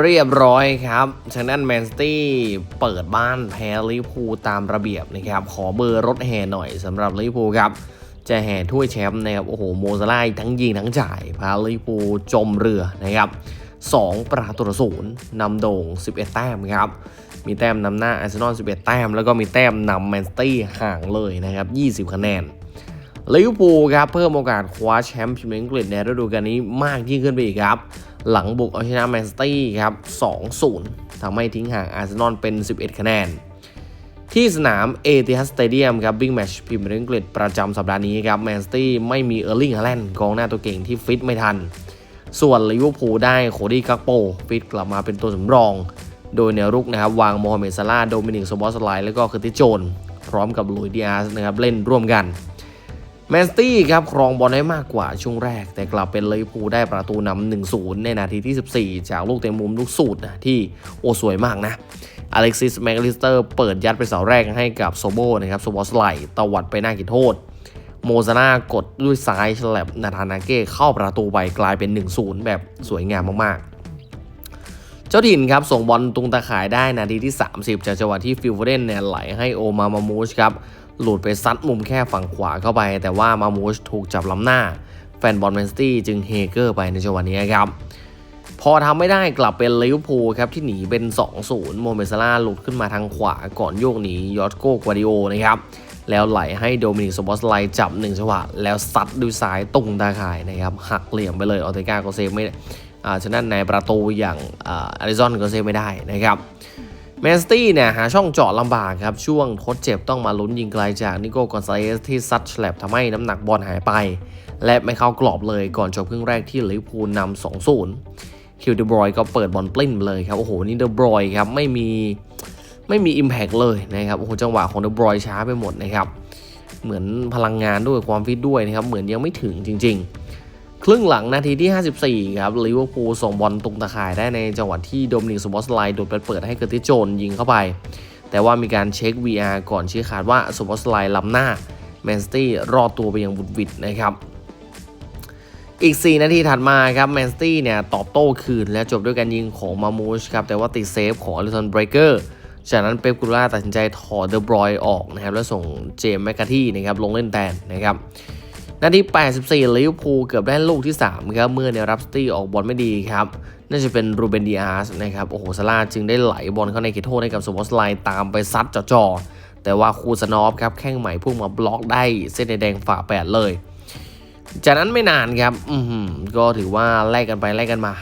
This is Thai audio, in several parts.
เรียบร้อยครับทางด้านแมนสตี้เปิดบ้านแพ้ลิเวอร์พูลตามระเบียบนะครับ ขอเบอร์รถแห่หน่อยสำหรับลิเวอร์พูลครับ จะแห่ถ้วยแชมป์นะครับ โอ้โห โมซาลาทั้งยิงทั้งจ่าย พาลิเวอร์พูลจมเรือนะครับ2ประตูต่อศูนย์นำโด่ง 11 แต้มครับ มีแต้มนำหน้าอาร์เซนอล 11 แต้ม แล้วก็มีแต้มนำแมนสตี้ห่างเลยนะครับ 20 คะแนนลิเวอร์พูลครับเพิ่มโอกาสคว้าแชมป์พรีเมียร์ลีกอังกฤษในฤดูกาลนี้มากยิ่งขึ้นไปอีกครับ หลังบุกเอาชนะแมนสตี้ครับ 2-0ทำให้ทิ้งห่างอาร์เซนอลเป็น 11 คะแนน ที่สนามเอติฮัสสเตเดียมครับบิ๊กแมชพรีเมียร์ลีกอังกฤษประจำสัปดาห์นี้ครับแมนสตี้ไม่มีเออร์ลิงฮาแลนด์กองหน้าตัวเก่งที่ฟิตไม่ทัน ส่วนลิเวอร์พูลได้โคดี้กักโปฟิตกลับมาเป็นตัวสำรอง โดยแนวรุกนะครับวางโมฮัมเหม็ดซาลาโดมินิกโซบอสไลแล้วก็เคอติโจน พร้อมกับลุยดิอาสนะครับเล่นร่วมกัน แมนสตี้ครับครองบอลได้มากกว่าช่วงแรก แต่กลับเป็นเวอร์พูลได้ประตูนำ1-0 ในนาทีที่ 14 จากลูกเตะมุมลูกสูตรนะที่โอสวยมากนะอเล็กซิสแมกลิสเตอร์เปิดยัดไปเสาแรกให้กับโซโบนะครับโซบอสไลตวัดไปหน้ากิโทษ โมซาน่ากดด้วยซ้ายฉลับนาธานาเก้เข้าประตูไปกลายเป็น 1-0 แบบสวยงามมากๆ เจ้าถิ่นครับส่งบอลตรงตาข่ายได้นาทีที่ 30 จากจังหวะที่ฟิลโฟเดนเนี่ยไหลให้โอมามามูชครับ หลุดไปซัดมุมแค่ฝั่งขวาเข้าไป แต่ว่ามามูชถูกจับล้ำหน้า แฟนบอลแมนสตี้จึงเฮเกอร์ไปในจังหวะนี้ครับ พอทำไม่ได้กลับเป็นลิเวอร์พูลครับที่หนีเป็น 2-0 โมเมซาลาหลุดขึ้นมาทางขวาก่อนโยกหนียอตโกกวาดิโอนะครับแล้วไหลให้โดมินิกสบอสไลจับหนึ่งจังหวะ แล้วซัดด้วยซ้ายตรงตาข่ายนะครับหักเหลี่ยมไปเลยออเตกาก็เซฟไม่ได้อ่าฉะนั้นในประตูอย่างอาอาริซอนก็เซฟไม่ได้นะครับ แมนสตี้เนี่ยหาช่องเจาะลำบากครับ ช่วงทดเจ็บต้องมาลุ้นยิงไกลจากนิโก้กอนซาเลสที่ซัดแฉลบทำให้น้ำหนักบอลหายไป และไม่เข้ากรอบเลยก่อนจบครึ่งแรกที่ลิเวอร์พูลนำ2-0คิวเดบรอยก็เปิดบอลปลิ้นเลยครับ โอ้โห นี่เดบรอยครับ ไม่มีไม่มี Impact เลยนะครับ โอ้โห จังหวะของเดบรอยช้าไปหมดนะครับ เหมือนพลังงานด้วยความฟิตด้วยนะครับ เหมือนยังไม่ถึงจริง ๆ ครึ่งหลังนาทีที่ 54 ครับลิเวอร์พูลส่งบอลตรงตะข่ายได้ในจังหวะที่โดมินิกสบอสไลด์โดดไปเปิดให้เกอร์ติโจนยิงเข้าไป แต่ว่ามีการเช็ค VR ก่อนชี้ขาดว่าสบอสไลด์ล้ำหน้าแมนสตี้รอดตัวไปอย่างบุดวิดนะครับอีก 4 นาทีถัดมาครับแมนสตี้เนี่ยตอบโต้คืน และจบด้วยการยิงของมามูชครับแต่ว่าติดเซฟของอลิสันเบรเกอร์จากนั้นเป๊ปกูล่าตัดสินใจถอดเดอะบรอยออกนะครับแล้วส่งเจมส์แมคคาที่นะครับลงเล่นแทนนะครับ นาที 84 ลิเวอร์พูลเกือบได้ลูกที่ 3 ครับ เมื่อเนรับสตี้ออกบอลไม่ดีครับ น่าจะเป็นรูเบนดิอาสนะครับ โอ้โหซาร่าจึงได้ไหลบอลเข้าในเขตโทษให้กับสมอสไลน์ตามไปซัดจ่อๆ แต่ว่าคูซานอฟครับแข้งใหม่พุ่งมาบล็อกได้เส้นแดงฝ่าแปดเลย จากนั้นไม่นานครับ อืก็ถือว่าแลกกันไปแลกกันมา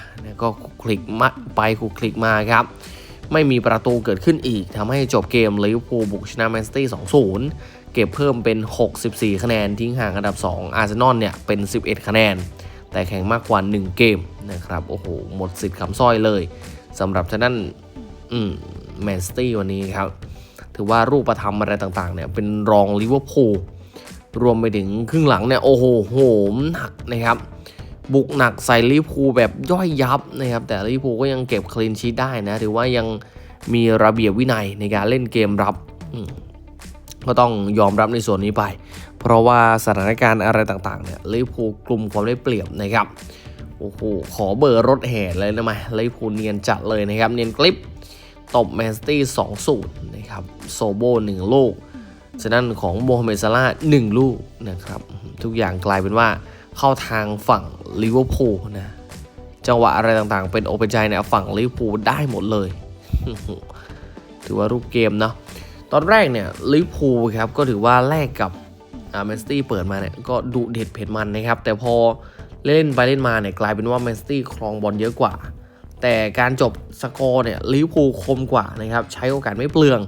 ก็คลิกมาไปคุกคลิกมาครับ ไม่มีประตูเกิดขึ้นอีกทำให้จบเกมลิเวอร์พูลบุกชนะแมนซิตี้2-0 เก็บเพิ่มเป็น 64 คะแนนทิ้งห่างอันดับ 2 อาร์เซนอลเนี่ยเป็น 11 คะแนน แต่แข่งมากกว่า 1 เกมนะครับโอ้โหหมดสิทธิ์คำสร้อยเลยสำหรับทางด้นอืมแมนซิตี้วันนี้ครับ ถือว่ารูปธรรมอะไรต่างๆเนี่ยเป็นรองลิเวอร์พูลรวมไปถึงครึ่งหลังเนี่ยโอ้โหโหมหนักนะครับ บุกหนักใส่ลิพูแบบย่อยยับนะครับ แต่ลิพูก็ยังเก็บคลีนชีตได้นะ ถือว่ายังมีระเบียบวินัยในการเล่นเกมรับก็ต้องยอมรับในส่วนนี้ไป เพราะว่าสถานการณ์อะไรต่างๆเนี่ยลิพูกลุ่มความได้เปรียบนะครับโอ้โหขอเบอร์รถแห่เลยนะมาลิพูเนียนจัดเลยนะครับ เนียนกลิปตบแมนซิตี้2สูตรนะครับโซโบ1ลูกฉะนั้นของโมฮัมเหม็ดซาลาห์หนึ่งลูกนะครับ ทุกอย่างกลายเป็นว่า เข้าทางฝั่งลิเวอร์พูลนะ จังหวะอะไรต่างๆ เป็นโอเปนใจเนี่ยฝั่งลิเวอร์พูลได้หมดเลย ถือว่ารูปเกมเนาะตอนแรกเนี่ยลิเวอร์พูลครับก็ถือว่าแลกกับอ่าแมนสตี้เปิดมาเนี่ยก็ดุเด็ดเผ็ดมันนะครับ แต่พอเล่นไปเล่นมาเนี่ยกลายเป็นว่าแมนสตี้ครองบอลเยอะกว่า แต่การจบสกอร์เนี่ยลิเวอร์พูลคมกว่านะครับ ใช้โอกาสไม่เปลือง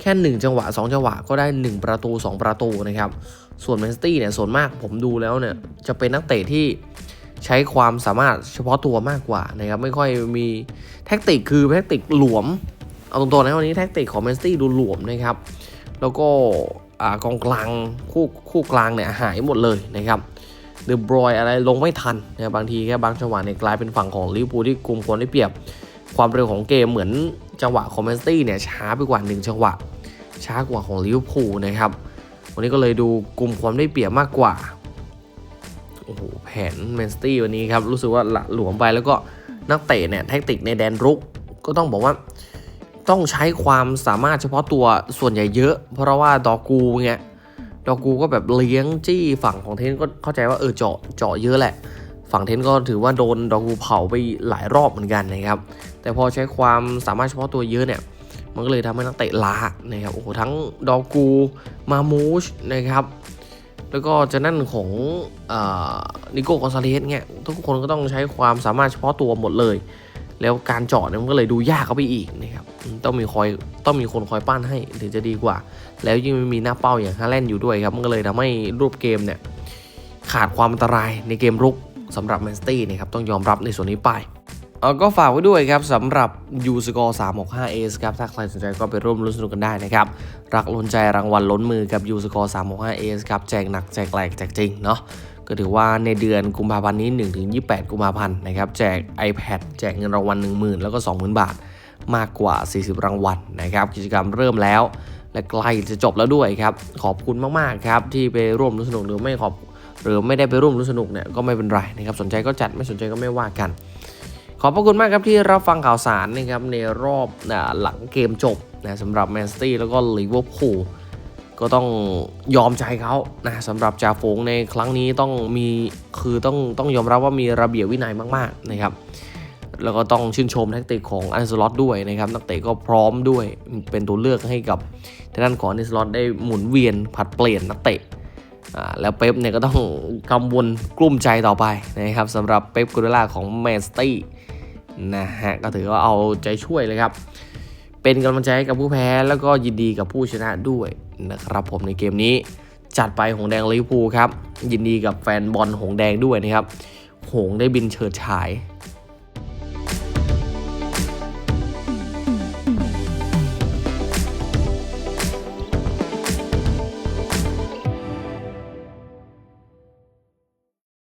แค่ 1 จังหวะ 2 จังหวะก็ได้ 1 ประตู 2 ประตูนะครับ ส่วนแมนซิตี้เนี่ยส่วนมากผมดูแล้วเนี่ยจะเป็นนักเตะที่ใช้ความสามารถเฉพาะตัวมากกว่านะครับไม่ค่อยมีแท็กติกคือแท็กติกหลวม เอาตรงๆนะวันนี้แท็กติกของแมนซิตี้ดูหลวมนะครับ แล้วก็กองกลางคู่คู่กลางเนี่ยหายหมดเลยนะครับเดอะบรอยอะไรลงไม่ทันนะบางทีแค่บางจังหวะเนี่ยกลายเป็นฝั่งของลิเวอร์พูลที่กลุ่มคนได้เปรียบ ความเร็วของเกมเหมือนจังหวะของแมนซิตี้เนี่ยช้าไปกว่า 1 จังหวะ ช้ากว่าของลิเวอร์พูลนะครับ วันนี้ก็เลยดูกลุ่มความได้เปรียบมากกว่า โอ้โห แผนแมนซิตี้วันนี้ครับ รู้สึกว่าหละหลวมไปแล้วก็นักเตะเนี่ยแทคติกในแดนรุก ก็ต้องบอกว่าต้องใช้ความสามารถเฉพาะตัวส่วนใหญ่เยอะ เพราะว่าดอกูเงี้ยดอกูก็แบบเลี้ยงจี้ฝั่งของเทนก็เข้าใจว่าเออเจาะเจาะเยอะแหละ ฝั่งเทนก็ถือว่าโดนดอกูเผาไปหลายรอบเหมือนกันนะครับ แต่พอใช้ความสามารถเฉพาะตัวเยอะเนี่ย มันก็เลยทำให้นักเตะล้านะครับ โอ้โห ทั้งดอกูมามูชนะครับ แล้วก็จะนั่นของนิโก้กอนซาเลสเนี่ยทุกคนก็ต้องใช้ความสามารถเฉพาะตัวหมดเลย แล้วการเจาะเนี่ยมันก็เลยดูยากเข้าไปอีกนะครับ ต้องมีคอยต้องมีคนคอยปั้นให้ถึงจะดีกว่า แล้วยิ่งมีหน้าเป้าอย่างฮาแลนด์อยู่ด้วยครับ มันก็เลยทำให้รูปเกมเนี่ยขาดความอันตรายในเกมรุกสำหรับแมนสตี้นะครับต้องยอมรับในส่วนนี้ไป เออก็ฝากไว้ด้วยครับสำหรับยูสกอร์365 a ครับ ถ้าใครสนใจก็ไปร่วมลุ้นสนุกกันได้นะครับ รักล้นใจรางวัลล้นมือกับยูสกอร์365 a ครับ แจกหนักแจกแหลกแจกจริงเนาะก็ถือว่าในเดือนกุมภาพันธ์นี้ 1-28 กุมภาพันธ์นะครับแจก iPad แจกเงินรางวัล 10,000 แล้วก็ 20,000 บาท มากกว่า 40 รางวัลนะครับกิจกรรมเริ่มแล้ว และใกล้จะจบแล้วด้วยครับขอบคุณมากๆครับที่ไปร่วมลุ้นสนุกหรือไม่ขอบหรือไม่ได้ไปร่วมลุ้นสนุกเนี่ยก็ไม่เป็นไรนะครับสนใจก็จัดไม่สนใจก็ไม่ว่ากัน ขอบพระคุณมากครับที่รับฟังข่าวสารนะครับในรอบนะหลังเกมจบนะสำหรับแมนซิตี้แล้วก็ลิเวอร์พูลก็ต้องยอมใจเขานะสำหรับจ่าฝูงในครั้งนี้ต้องมีคือต้องต้องยอมรับว่ามีระเบียบวินัยมากๆนะครับแล้วก็ต้องชื่นชมแท็กติกของอันเซลอตด้วยนะครับนักเตะก็พร้อมด้วยเป็นตัวเลือกให้กับทางด้านของอันเซลอตได้หมุนเวียนผัดเปลี่ยนนักเตะ แล้วเป๊ปเนี่ยก็ต้องกังวลกลุ้มใจต่อไปนะครับสำหรับเป๊ปกูเดล่าของแมนซิตี้นะฮะก็ถือว่าเอาใจช่วยเลยครับ เป็นกำลังใจให้กับผู้แพ้แล้วก็ยินดีกับผู้ชนะด้วยนะครับผมในเกมนี้จัดไปหงแดงลิเวอร์พูลครับ ยินดีกับแฟนบอลหงแดงด้วยนะครับ หงได้บินเฉิดฉาย